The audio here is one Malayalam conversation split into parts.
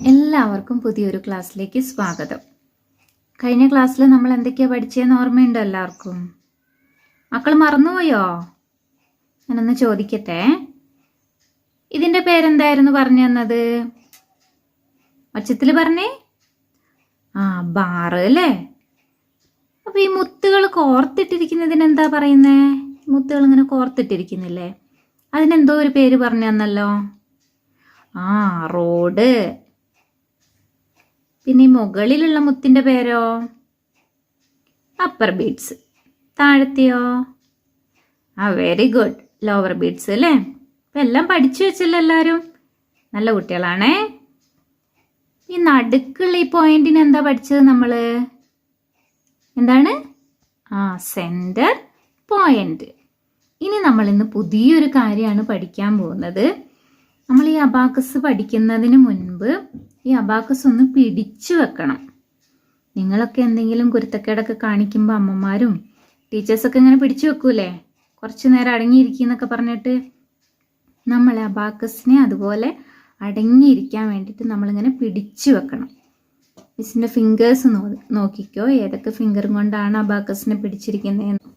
എല്ലാവർക്കും പുതിയൊരു ക്ലാസ്സിലേക്ക് സ്വാഗതം. കഴിഞ്ഞ ക്ലാസ്സിൽ നമ്മൾ എന്തൊക്കെയാ പഠിച്ചതെന്ന് ഓർമ്മയുണ്ടോ എല്ലാവർക്കും? മക്കൾ മറന്നുപോയോ? ഞാനൊന്ന് ചോദിക്കട്ടെ. ഇതിന്റെ പേരെന്തായിരുന്നു പറഞ്ഞു തന്നത്? ഒച്ചത്തിൽ പറഞ്ഞേ? ആ ബാറ് അല്ലേ? അപ്പോൾ ഈ മുത്തുകൾ കോർത്തിട്ടിരിക്കുന്നതിന് എന്താ പറയുന്നേ? മുത്തുകൾ ഇങ്ങനെ കോർത്തിട്ടിരിക്കുന്നില്ലേ? അതിനെന്തോ ഒരു പേര് പറഞ്ഞു തന്നല്ലോ. ആ റോഡ്. പിന്നെ മുകളിലുള്ള മുത്തിന്റെ പേരോ? അപ്പർ ബീഡ്സ് താഴത്തെയോ? ആ വെരി ഗുഡ് ലോവർ ബീഡ്സ് അല്ലേ? അപ്പം എല്ലാം പഠിച്ചു വെച്ചല്ലോ എല്ലാവരും നല്ല കുട്ടികളാണേ. ഈ നടുക്കുള്ള ഈ പോയിന്റിന് എന്താ പഠിച്ചത് നമ്മൾ എന്താണ്? ആ സെന്റർ പോയിന്റ് ഇനി നമ്മൾ ഇന്ന് പുതിയൊരു കാര്യമാണ് പഠിക്കാൻ പോകുന്നത്. നമ്മൾ ഈ അബാക്കസ് പഠിക്കുന്നതിന് മുൻപ് ഈ അബാക്കസ് ഒന്ന് പിടിച്ചു വെക്കണം. നിങ്ങളൊക്കെ എന്തെങ്കിലും കുരുത്തക്കേടൊക്കെ കാണിക്കുമ്പോൾ അമ്മമാരും ടീച്ചേഴ്സൊക്കെ ഇങ്ങനെ പിടിച്ചു വെക്കൂലേ? കുറച്ച് നേരം അടങ്ങിയിരിക്കുന്നൊക്കെ പറഞ്ഞിട്ട് നമ്മൾ അബാക്കസിനെ അതുപോലെ അടങ്ങിയിരിക്കാൻ വേണ്ടിയിട്ട് നമ്മളിങ്ങനെ പിടിച്ചു വെക്കണം. മിസ്സിന്റെ ഫിംഗേഴ്സ് നോ നോക്കിക്കോ ഏതൊക്കെ ഫിംഗറും കൊണ്ടാണ് അബാക്കസിനെ പിടിച്ചിരിക്കുന്നതെന്ന്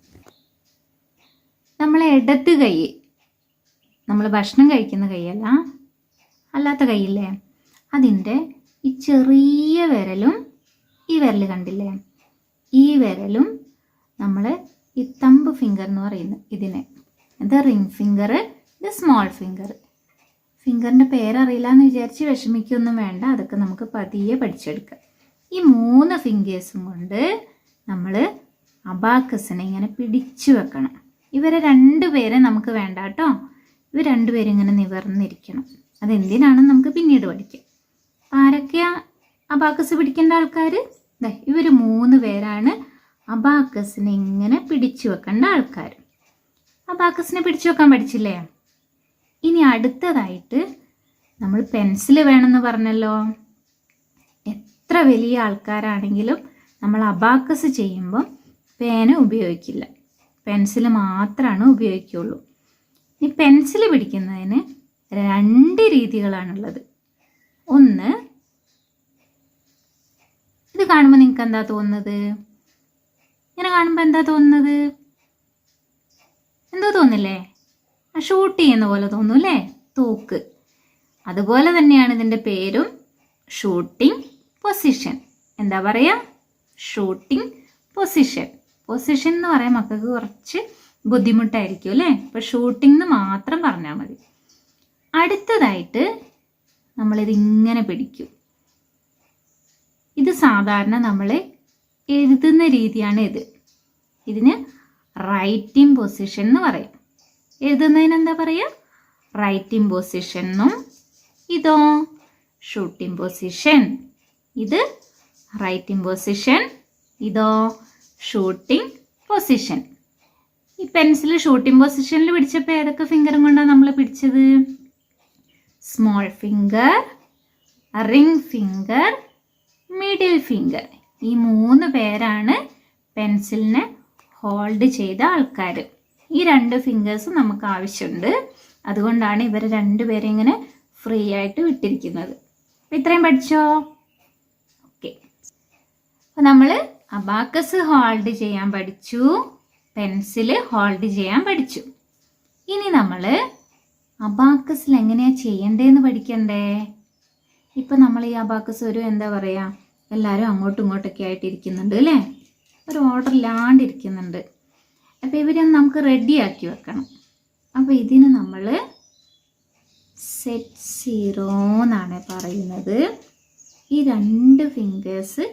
നമ്മളെ ഇടത്ത് കൈ നമ്മൾ ഭക്ഷണം കഴിക്കുന്ന കൈയല്ല അല്ലാത്ത കൈയില്ലേ? അതിന്റെ ഈ ചെറിയ വിരലും ഈ വിരൽ കണ്ടില്ലേ? ഈ വിരലും നമ്മൾ ഈ തമ്പ് ഫിംഗർ എന്ന് പറയുന്നത് ഇതിനെ. ഇത് റിംഗ് ഫിംഗർ ഇത് സ്മോൾ ഫിംഗർ ഫിംഗറിന്റെ പേരറിയില്ല എന്ന് വിചാരിച്ച് വിഷമിക്കൊന്നും വേണ്ട അതൊക്കെ നമുക്ക് പതിയെ പഠിച്ചെടുക്കാം. ഈ മൂന്ന് ഫിംഗേഴ്സും കൊണ്ട് നമ്മൾ അബാക്കസിനെ ഇങ്ങനെ പിടിച്ചു വെക്കണം. ഇവരെ രണ്ടുപേരെ നമുക്ക് വേണ്ട കേട്ടോ. ഇവർ രണ്ടുപേരും ഇങ്ങനെ നിവർന്നിരിക്കണം. അതെന്തിനാണെന്ന് നമുക്ക് പിന്നീട് പഠിക്കാം. ആരൊക്കെയാ അബാക്കസ് പിടിക്കേണ്ട ആൾക്കാർ ഇവർ മൂന്ന് പേരാണ് അബാക്കസിനെ ഇങ്ങനെ പിടിച്ചു വെക്കേണ്ട ആൾക്കാർ അബാക്കസിനെ പിടിച്ചു വെക്കാൻ പഠിച്ചില്ലേ? ഇനി അടുത്തതായിട്ട് നമ്മൾ പെൻസിൽ വേണമെന്ന് പറഞ്ഞല്ലോ. എത്ര വലിയ ആൾക്കാരാണെങ്കിലും നമ്മൾ അബാക്കസ് ചെയ്യുമ്പം പേന ഉപയോഗിക്കില്ല. പെൻസിൽ മാത്രമാണ് ഉപയോഗിക്കുള്ളൂ. ഈ പെൻസിൽ പിടിക്കുന്നതിന് രണ്ട് രീതികളാണുള്ളത്. ഒന്ന്. ഇത് കാണുമ്പോൾ നിങ്ങൾക്ക് എന്താ തോന്നുന്നത്? ഇങ്ങനെ കാണുമ്പോൾ എന്താ തോന്നുന്നത്? എന്തോ തോന്നില്ലേ? ഷൂട്ട് ചെയ്യുന്ന പോലെ തോന്നും അല്ലേ? തൂക്ക്. അതുപോലെ തന്നെയാണ് ഇതിന്റെ പേരും ഷൂട്ടിംഗ് പൊസിഷൻ. എന്താ പറയുക ഷൂട്ടിംഗ് പൊസിഷൻ. പൊസിഷൻ എന്ന് പറയാൻ മക്കൾക്ക് കുറച്ച് ബുദ്ധിമുട്ടായിരിക്കും അല്ലേ? ഇപ്പം ഷൂട്ടിംഗ് എന്ന് മാത്രം പറഞ്ഞാൽ മതി. അടുത്തതായിട്ട് നമ്മളിത് ഇങ്ങനെ പിടിക്കും. ഇത് സാധാരണ നമ്മൾ എഴുതുന്ന രീതിയാണ് ഇത്. ഇതിന് റൈറ്റിംഗ് പൊസിഷൻ എന്ന് പറയും. എഴുതുന്നതിന് എന്താ പറയുക റൈറ്റിംഗ് പൊസിഷൻ എന്നും ഇതോ ഷൂട്ടിംഗ് പൊസിഷൻ. ഇത് റൈറ്റിംഗ് പൊസിഷൻ ഇതോ ഷൂട്ടിംഗ് പൊസിഷൻ. ഈ പെൻസിൽ ഷൂട്ടിംഗ് പൊസിഷനിൽ പിടിച്ചപ്പോൾ ഏതൊക്കെ ഫിംഗറും കൊണ്ടാണ് നമ്മൾ പിടിച്ചത്? Small finger ring finger middle finger ഈ മൂന്ന് പേരാണ് പെൻസിലിനെ ഹോൾഡ് ചെയ്ത ആൾക്കാർ ഈ രണ്ട് ഫിംഗേഴ്സും നമുക്ക് ആവശ്യമുണ്ട്. അതുകൊണ്ടാണ് ഇവർ രണ്ടുപേരെ ഇങ്ങനെ ഫ്രീ ആയിട്ട് വിട്ടിരിക്കുന്നത്. ഇത്രയും പഠിച്ചോ? ഓക്കെ അപ്പം നമ്മൾ അബാക്കസ് ഹോൾഡ് ചെയ്യാൻ പഠിച്ചു പെൻസിൽ ഹോൾഡ് ചെയ്യാൻ പഠിച്ചു. ഇനി നമ്മൾ അബാക്കസിൽ എങ്ങനെയാണ് ചെയ്യണ്ടേന്ന് പഠിക്കണ്ടേ? ഇപ്പം നമ്മൾ ഈ അബാക്കസ് ഒരു എന്താ പറയുക എല്ലാവരും അങ്ങോട്ടും ഇങ്ങോട്ടൊക്കെ ആയിട്ട് ഇരിക്കുന്നുണ്ട് അല്ലേ? ഒരു ഓർഡർ ഇല്ലാണ്ടിരിക്കുന്നുണ്ട്. അപ്പോൾ ഇവരെ നമുക്ക് റെഡിയാക്കി വെക്കണം. അപ്പോൾ ഇതിന് നമ്മൾ സെറ്റ് സീറോ എന്നാണ് പറയുന്നത്. ഈ രണ്ട് ഫിംഗേഴ്സ്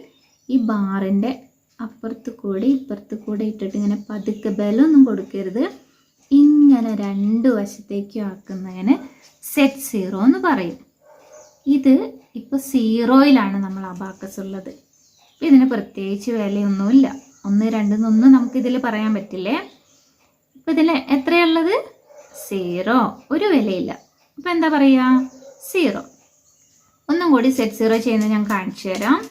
ഈ ബാറിന്റെ അപ്പുറത്ത് കൂടി ഇപ്പുറത്ത് കൂടി ഇട്ടിട്ട് ഇങ്ങനെ പതുക്കെ ബലമൊന്നും കൊടുക്കരുത്. രണ്ട് വശത്തേക്കും ആക്കുന്നതിന് സെറ്റ് സീറോ എന്ന് പറയും. ഇത് ഇപ്പോൾ സീറോയിലാണ് നമ്മൾ അബാക്കസ് ഉള്ളത്. ഇതിന് പ്രത്യേകിച്ച് വിലയൊന്നുമില്ല. ഒന്ന് രണ്ടെന്നൊന്നും നമുക്കിതിൽ പറയാൻ പറ്റില്ലേ? ഇപ്പം ഇതിൽ എത്രയുള്ളത് സീറോ ഒരു വിലയില്ല. അപ്പം എന്താ പറയാ? സീറോ ഒന്നും കൂടി സെറ്റ് സീറോ ചെയ്യുന്നത് ഞാൻ കാണിച്ചു തരാം.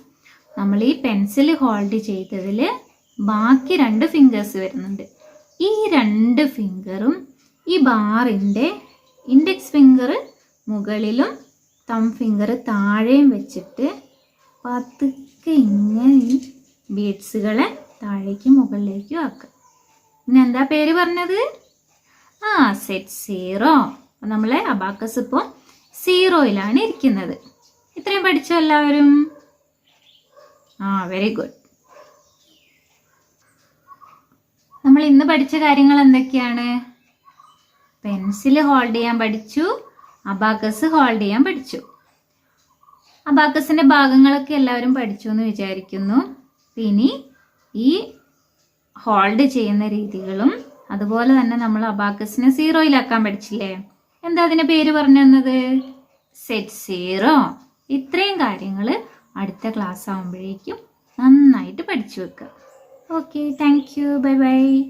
നമ്മൾ ഈ പെൻസിൽ ഹോൾഡ് ചെയ്തതിൽ ബാക്കി രണ്ട് ഫിംഗേഴ്സ് വരുന്നുണ്ട്. ഈ രണ്ട് ഫിംഗറും ഈ ബാറിന്റെ ഇൻഡെക്സ് ഫിംഗർ മുകളിലും തം ഫിംഗർ താഴെയും വെച്ചിട്ട് പതുക്കെ ഇങ്ങനെ ഈ ബീഡ്സുകളെ താഴേക്ക് മുകളിലേക്കും ആക്കുക. പിന്നെ എന്താ പേര് പറഞ്ഞത്? ആ സെറ്റ് സീറോ അപ്പം നമ്മളെ അബാക്കസ് ഇപ്പോൾ സീറോയിലാണ് ഇരിക്കുന്നത്. ഇത്രയും പഠിച്ചോ എല്ലാവരും? ആ വെരി ഗുഡ് നമ്മൾ ഇന്ന് പഠിച്ച കാര്യങ്ങൾ എന്തൊക്കെയാണ്? പെൻസിൽ ഹോൾഡ് ചെയ്യാൻ പഠിച്ചു. അബാക്കസ് ഹോൾഡ് ചെയ്യാൻ പഠിച്ചു. അബാക്കസിന്റെ ഭാഗങ്ങളൊക്കെ എല്ലാവരും പഠിച്ചു എന്ന് വിചാരിക്കുന്നു. ഇനി ഈ ഹോൾഡ് ചെയ്യുന്ന രീതികളും അതുപോലെ തന്നെ നമ്മൾ അബാക്കസിനെ സീറോയിലാക്കാൻ പഠിച്ചില്ലേ? എന്താ അതിന്റെ പേര് പറഞ്ഞു തന്നത്? സെറ്റ് സീറോ ഇത്രയും കാര്യങ്ങൾ അടുത്ത ക്ലാസ് ആകുമ്പോഴേക്കും നന്നായിട്ട് പഠിച്ചു വെക്കുക. Okay thank you bye bye